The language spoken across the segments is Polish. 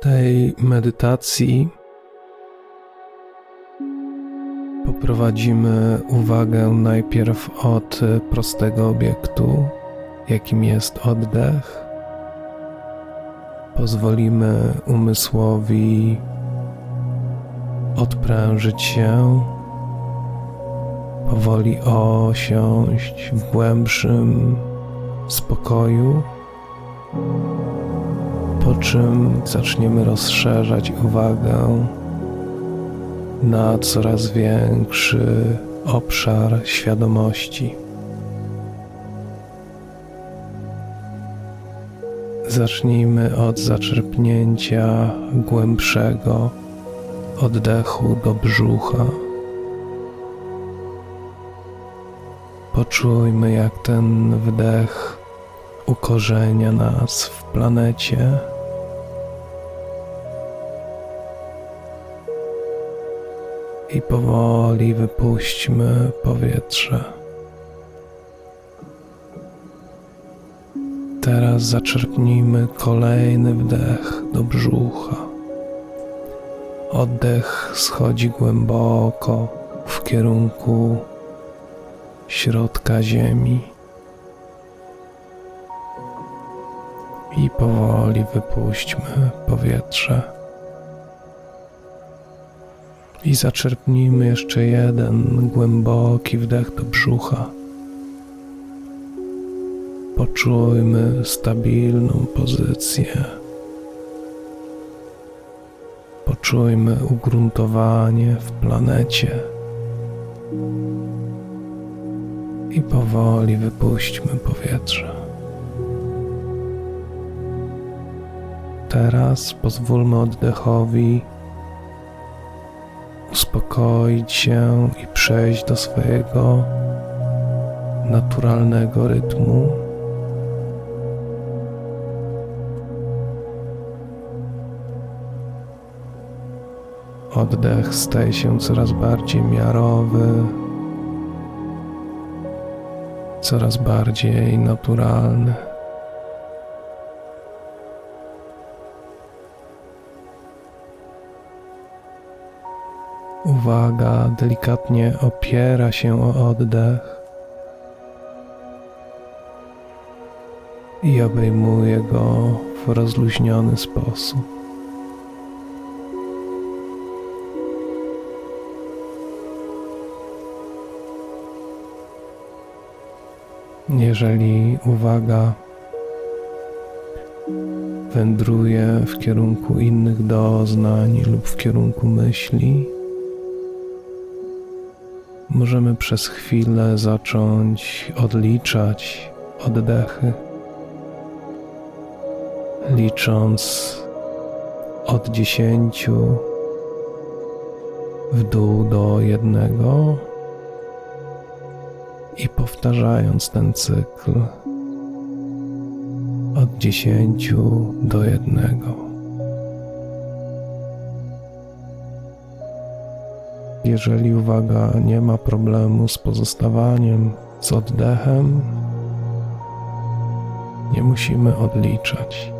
W tej medytacji poprowadzimy uwagę najpierw od prostego obiektu, jakim jest oddech. Pozwolimy umysłowi odprężyć się, powoli osiąść w głębszym spokoju, po czym zaczniemy rozszerzać uwagę na coraz większy obszar świadomości. Zacznijmy od zaczerpnięcia głębszego oddechu do brzucha. Poczujmy, jak ten wdech ukorzenia nas w planecie. I powoli wypuśćmy powietrze. Teraz zaczerpnijmy kolejny wdech do brzucha. Oddech schodzi głęboko w kierunku środka ziemi. I powoli wypuśćmy powietrze. I zaczerpnijmy jeszcze jeden głęboki wdech do brzucha. Poczujmy stabilną pozycję. Poczujmy ugruntowanie w planecie. I powoli wypuśćmy powietrze. Teraz pozwólmy oddechowi uspokoić się i przejść do swojego naturalnego rytmu. Oddech staje się coraz bardziej miarowy, coraz bardziej naturalny. Uwaga delikatnie opiera się o oddech i obejmuje go w rozluźniony sposób. Jeżeli uwaga wędruje w kierunku innych doznań lub w kierunku myśli, możemy przez chwilę zacząć odliczać oddechy, licząc od dziesięciu w dół do jednego i powtarzając ten cykl od dziesięciu do jednego. Jeżeli uwaga nie ma problemu z pozostawaniem z oddechem, nie musimy odliczać.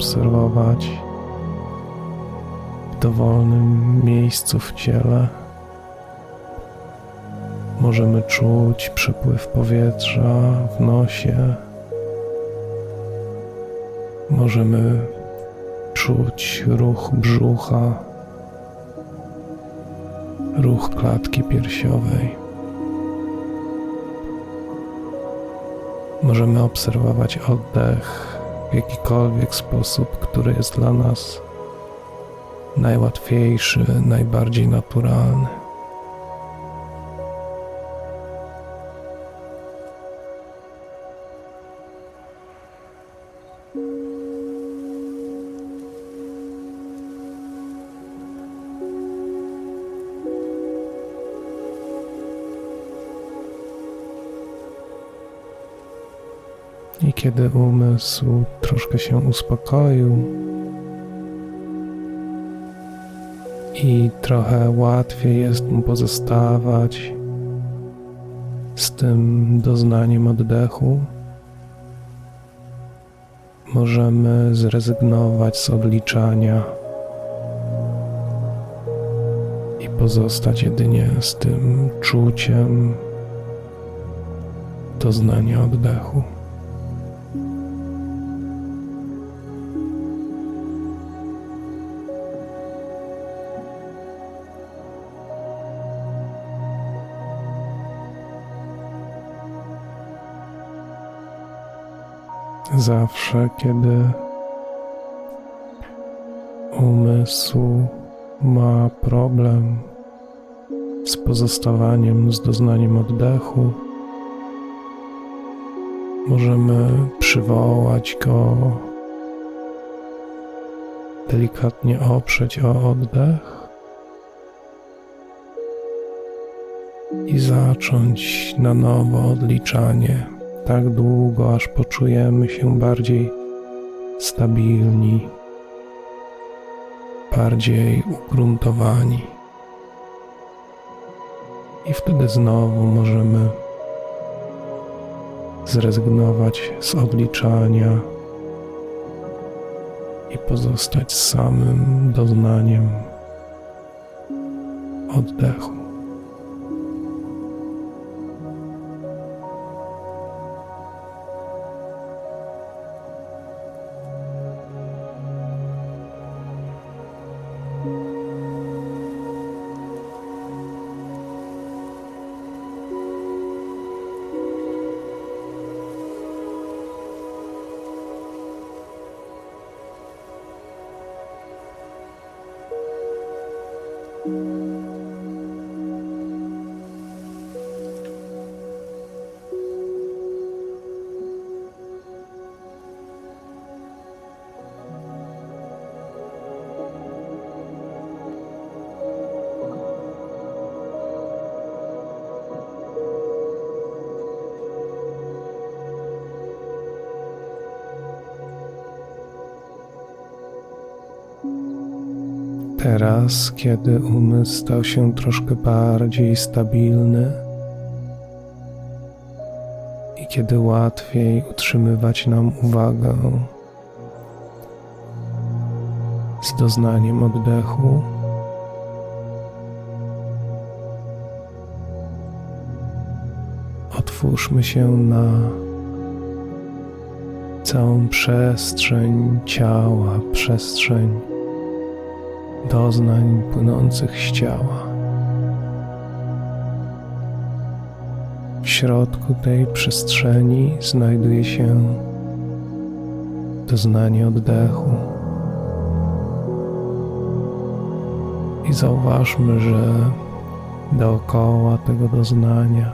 Obserwować w dowolnym miejscu w ciele. Możemy czuć przepływ powietrza w nosie. Możemy czuć ruch brzucha, ruch klatki piersiowej. Możemy obserwować oddech w jakikolwiek sposób, który jest dla nas najłatwiejszy, najbardziej naturalny. Kiedy umysł troszkę się uspokoił i trochę łatwiej jest mu pozostawać z tym doznaniem oddechu, możemy zrezygnować z odliczania i pozostać jedynie z tym czuciem doznania oddechu. Zawsze, kiedy umysł ma problem z pozostawaniem z doznaniem oddechu, możemy przywołać go, delikatnie oprzeć o oddech i zacząć na nowo odliczanie tak długo, aż poczujemy się bardziej stabilni, bardziej ugruntowani. I wtedy znowu możemy zrezygnować z odliczania i pozostać samym doznaniem oddechu. Teraz, kiedy umysł stał się troszkę bardziej stabilny i kiedy łatwiej utrzymywać nam uwagę z doznaniem oddechu, otwórzmy się na całą przestrzeń ciała, przestrzeń doznań płynących z ciała. W środku tej przestrzeni znajduje się doznanie oddechu. I zauważmy, że dookoła tego doznania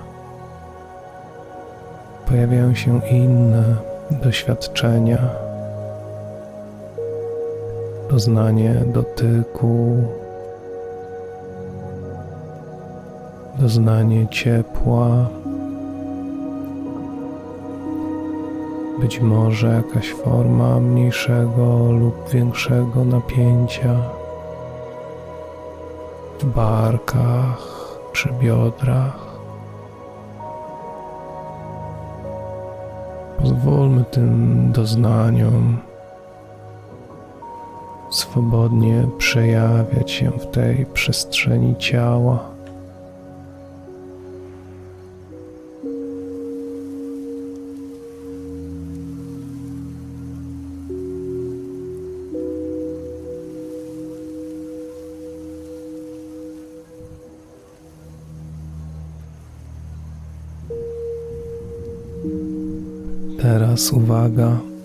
pojawiają się inne doświadczenia doznanie dotyku, doznanie ciepła, być może jakaś forma mniejszego lub większego napięcia. W barkach czy biodrach. Pozwólmy tym doznaniom swobodnie przejawiać się w tej przestrzeni ciała. Teraz uwaga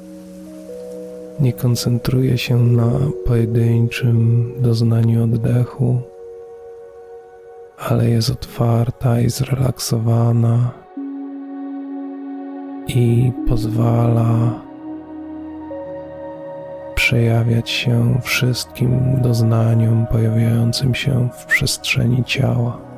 nie koncentruje się na pojedynczym doznaniu oddechu, ale jest otwarta i zrelaksowana i pozwala przejawiać się wszystkim doznaniom pojawiającym się w przestrzeni ciała.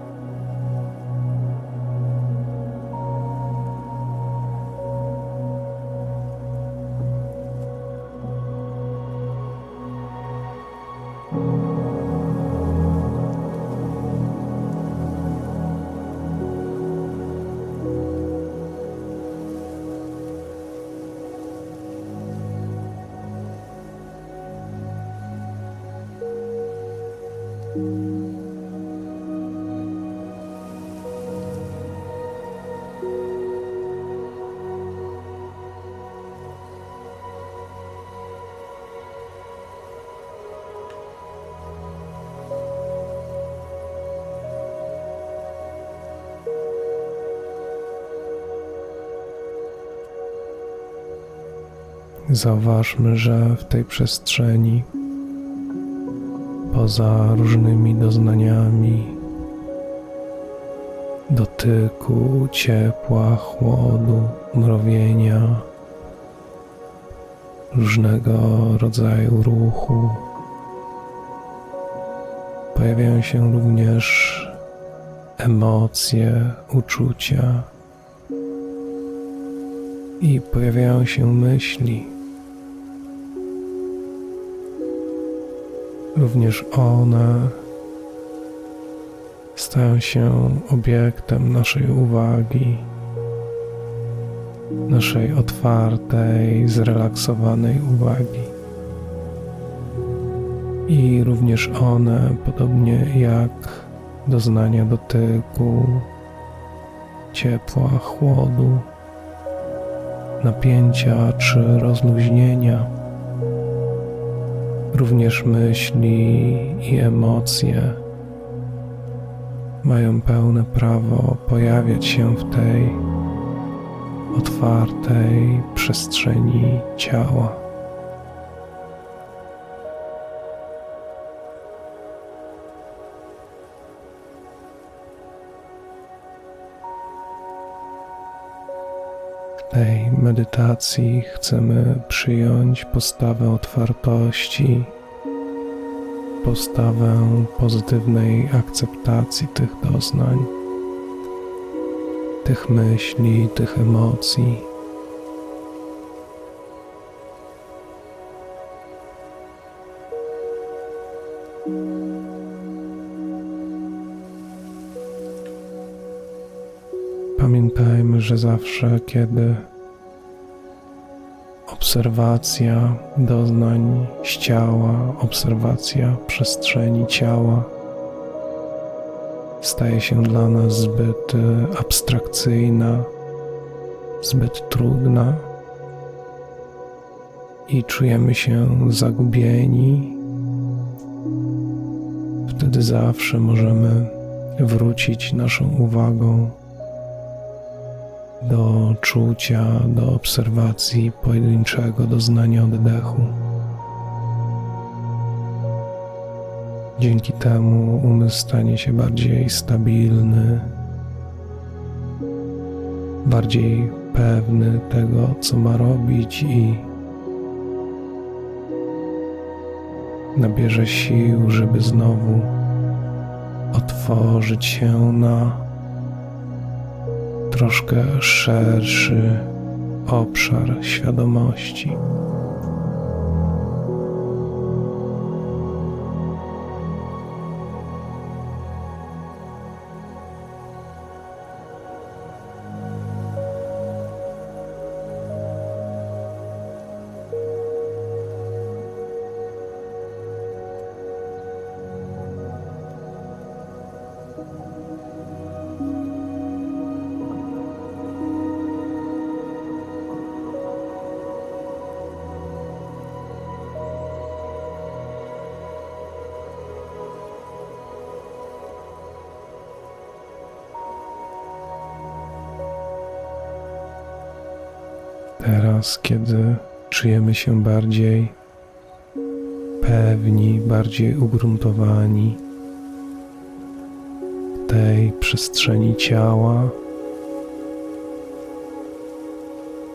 Zauważmy, że w tej przestrzeni, poza różnymi doznaniami, dotyku, ciepła, chłodu, mrowienia, różnego rodzaju ruchu, pojawiają się również emocje, uczucia i pojawiają się myśli. Również one stają się obiektem naszej uwagi, naszej otwartej, zrelaksowanej uwagi. I również one, podobnie jak doznania dotyku, ciepła, chłodu, napięcia czy rozluźnienia, również myśli i emocje mają pełne prawo pojawiać się w tej otwartej przestrzeni ciała. Medytacji chcemy przyjąć postawę otwartości, postawę pozytywnej akceptacji tych doznań, tych myśli, tych emocji. Pamiętajmy, że zawsze, kiedy obserwacja doznań z ciała, obserwacja przestrzeni ciała staje się dla nas zbyt e, abstrakcyjna, zbyt trudna i czujemy się zagubieni, wtedy zawsze możemy wrócić naszą uwagą do czucia, do obserwacji pojedynczego doznania oddechu. Dzięki temu umysł stanie się bardziej stabilny, bardziej pewny tego, co ma robić i nabierze sił, żeby znowu otworzyć się na troszkę szerszy obszar świadomości. Teraz, kiedy czujemy się bardziej pewni, bardziej ugruntowani w tej przestrzeni ciała,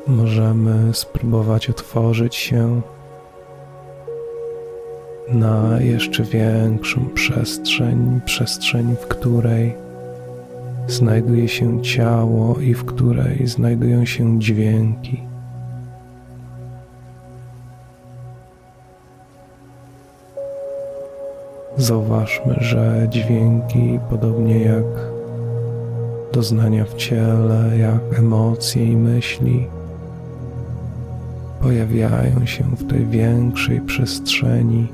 możemy spróbować otworzyć się na jeszcze większą przestrzeń, przestrzeń, w której znajduje się ciało i w której znajdują się dźwięki. Zauważmy, że dźwięki, podobnie jak doznania w ciele, jak emocje i myśli, pojawiają się w tej większej przestrzeni,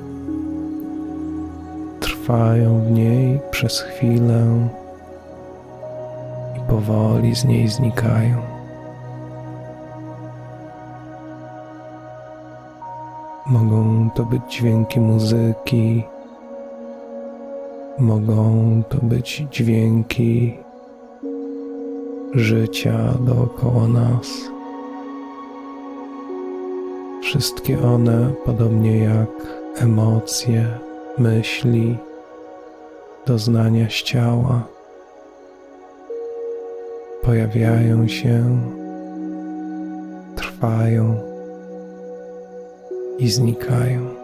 trwają w niej przez chwilę i powoli z niej znikają. Mogą to być dźwięki muzyki, Mogą to być dźwięki życia dookoła nas. Wszystkie one, podobnie jak emocje, myśli, doznania z ciała, pojawiają się, trwają i znikają.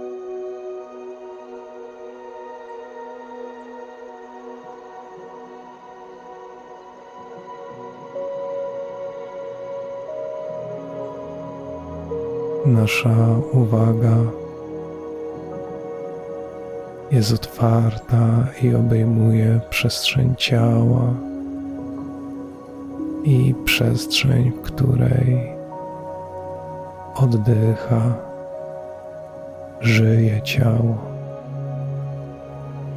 Nasza uwaga jest otwarta i obejmuje przestrzeń ciała i przestrzeń, w której oddycha, żyje ciało,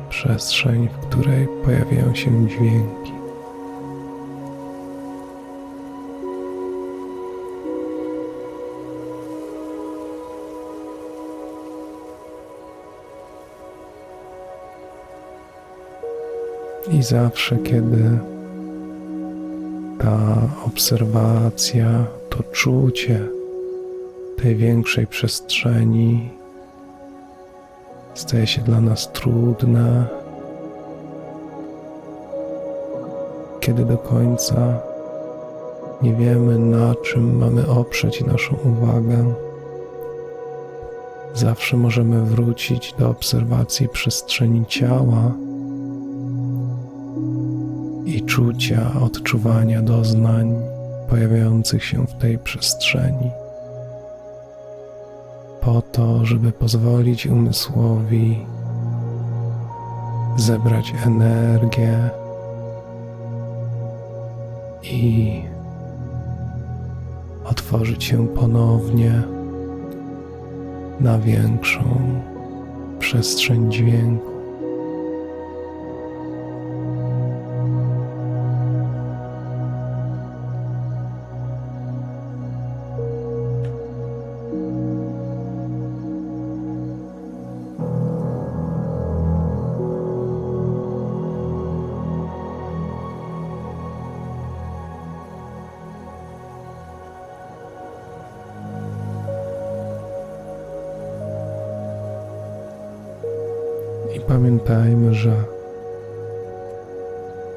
przestrzeń, w której pojawiają się dźwięki. Zawsze, kiedy ta obserwacja, to czucie tej większej przestrzeni staje się dla nas trudne, kiedy do końca nie wiemy, na czym mamy oprzeć naszą uwagę. Zawsze możemy wrócić do obserwacji przestrzeni ciała i czucia, odczuwania doznań pojawiających się w tej przestrzeni, po to, żeby pozwolić umysłowi zebrać energię i otworzyć się ponownie na większą przestrzeń dźwięku. Pamiętajmy, że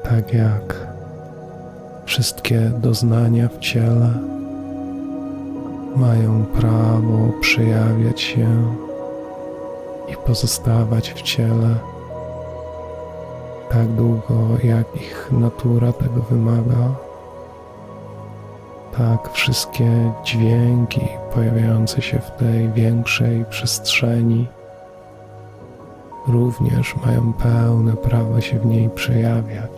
tak jak wszystkie doznania w ciele mają prawo przejawiać się i pozostawać w ciele tak długo, jak ich natura tego wymaga, tak wszystkie dźwięki pojawiające się w tej większej przestrzeni również mają pełne prawo się w niej przejawiać.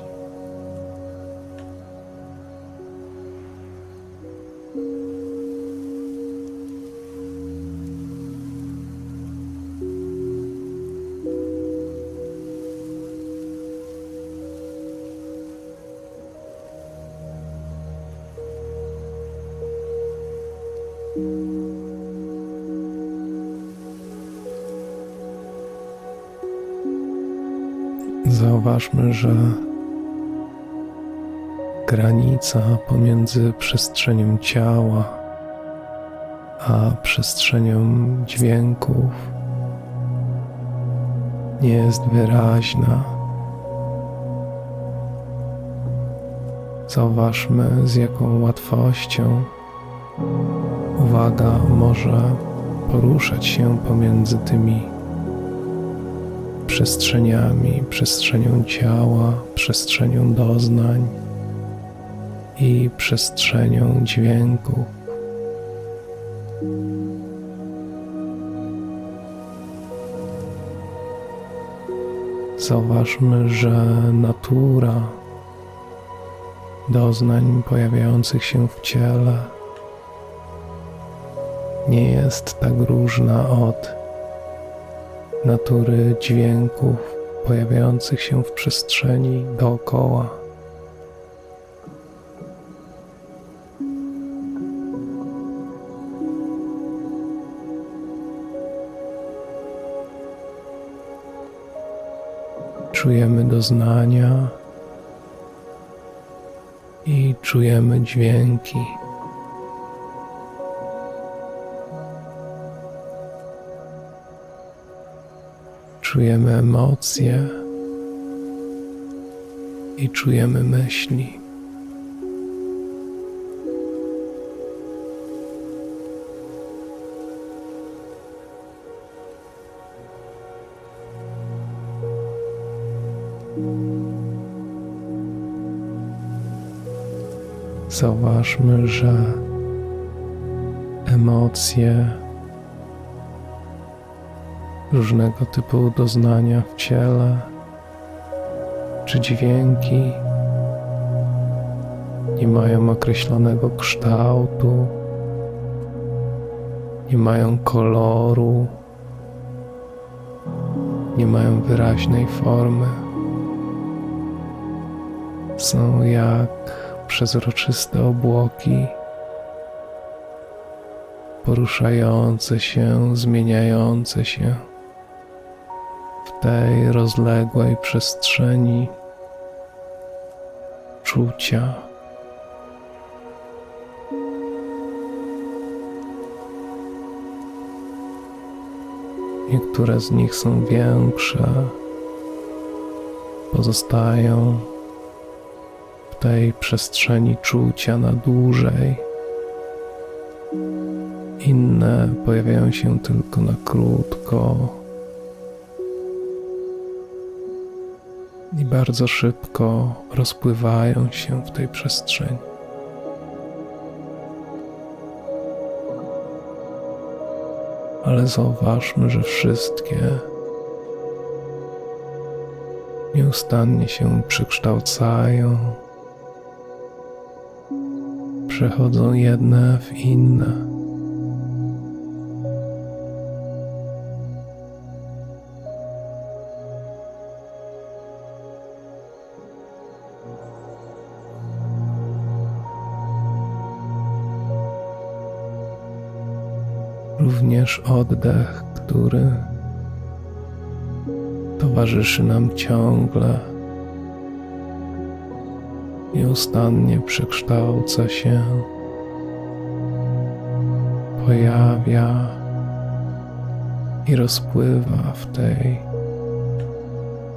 Zauważmy, że granica pomiędzy przestrzenią ciała a przestrzenią dźwięków nie jest wyraźna. Zauważmy, z jaką łatwością uwaga może poruszać się pomiędzy tymi przestrzeniami, przestrzenią ciała, przestrzenią doznań i przestrzenią dźwięku. Zauważmy, że natura doznań pojawiających się w ciele nie jest tak różna od natury dźwięków pojawiających się w przestrzeni dookoła. Czujemy doznania i czujemy dźwięki. Czujemy emocje i czujemy myśli. Zauważmy, że emocje, różnego typu doznania w ciele czy dźwięki nie mają określonego kształtu, nie mają koloru, nie mają wyraźnej formy. Są jak przezroczyste obłoki, poruszające się, zmieniające się tej rozległej przestrzeni czucia. Niektóre z nich są większe, pozostają w tej przestrzeni czucia na dłużej. Inne pojawiają się tylko na krótko i bardzo szybko rozpływają się w tej przestrzeni. Ale zauważmy, że wszystkie nieustannie się przekształcają, przechodzą jedne w inne. Również oddech, który towarzyszy nam ciągle, nieustannie przekształca się, pojawia i rozpływa w tej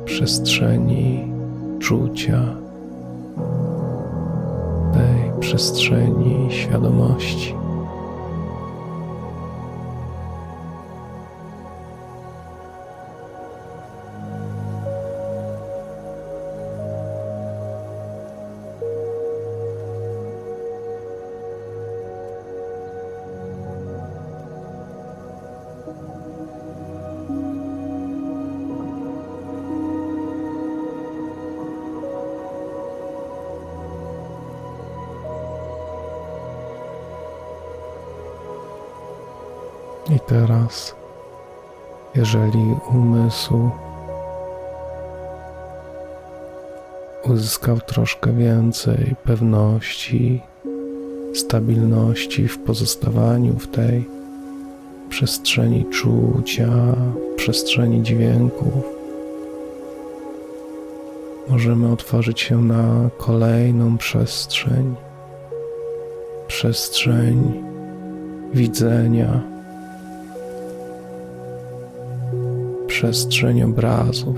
przestrzeni czucia, tej przestrzeni świadomości. Teraz, jeżeli umysł uzyskał troszkę więcej pewności, stabilności w pozostawaniu w tej przestrzeni czucia, przestrzeni dźwięków, możemy otworzyć się na kolejną przestrzeń. Przestrzeń widzenia przestrzeń obrazów.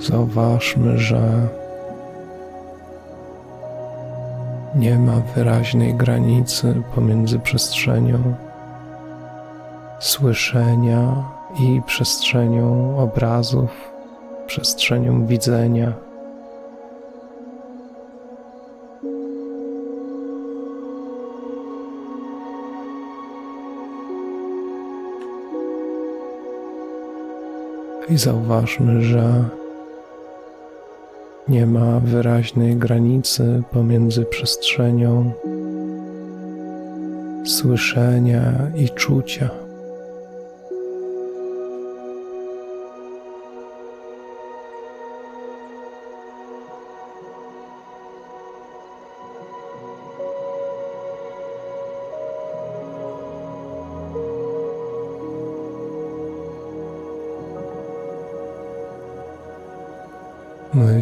Zauważmy, że Nie ma wyraźnej granicy pomiędzy przestrzenią słyszenia i przestrzenią obrazów, przestrzenią widzenia. I zauważmy, że nie ma wyraźnej granicy pomiędzy przestrzenią słyszenia i czucia.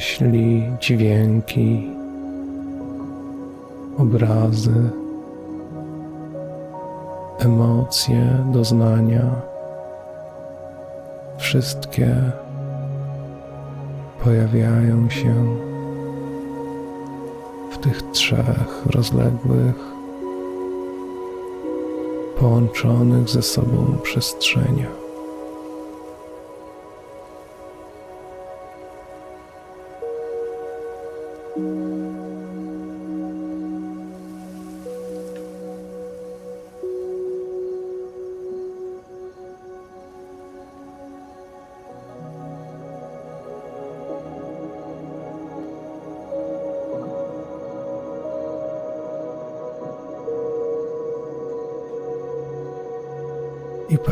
Myśli, dźwięki, obrazy, emocje, doznania, wszystkie pojawiają się w tych trzech rozległych, połączonych ze sobą przestrzeniach.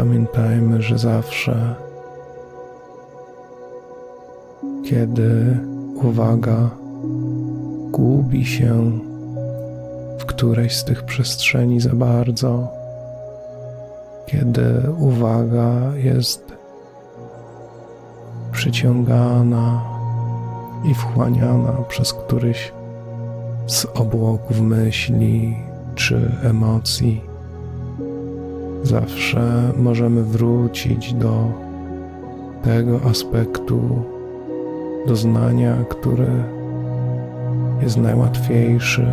Pamiętajmy, że zawsze, kiedy uwaga gubi się w którejś z tych przestrzeni za bardzo, kiedy uwaga jest przyciągana i wchłaniana przez któryś z obłoków myśli czy emocji zawsze możemy wrócić do tego aspektu doznania, który jest najłatwiejszy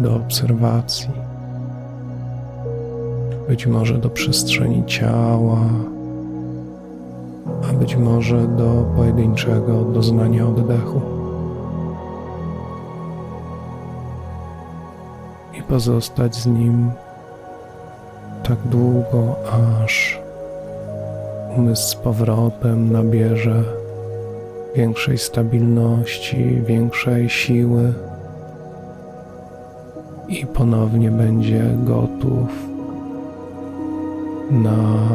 do obserwacji. Być może do przestrzeni ciała, a być może do pojedynczego doznania oddechu. I pozostać z nim tak długo, aż umysł z powrotem nabierze większej stabilności, większej siły i ponownie będzie gotów na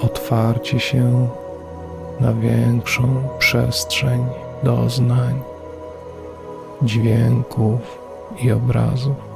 otwarcie się na większą przestrzeń doznań, dźwięków i obrazów.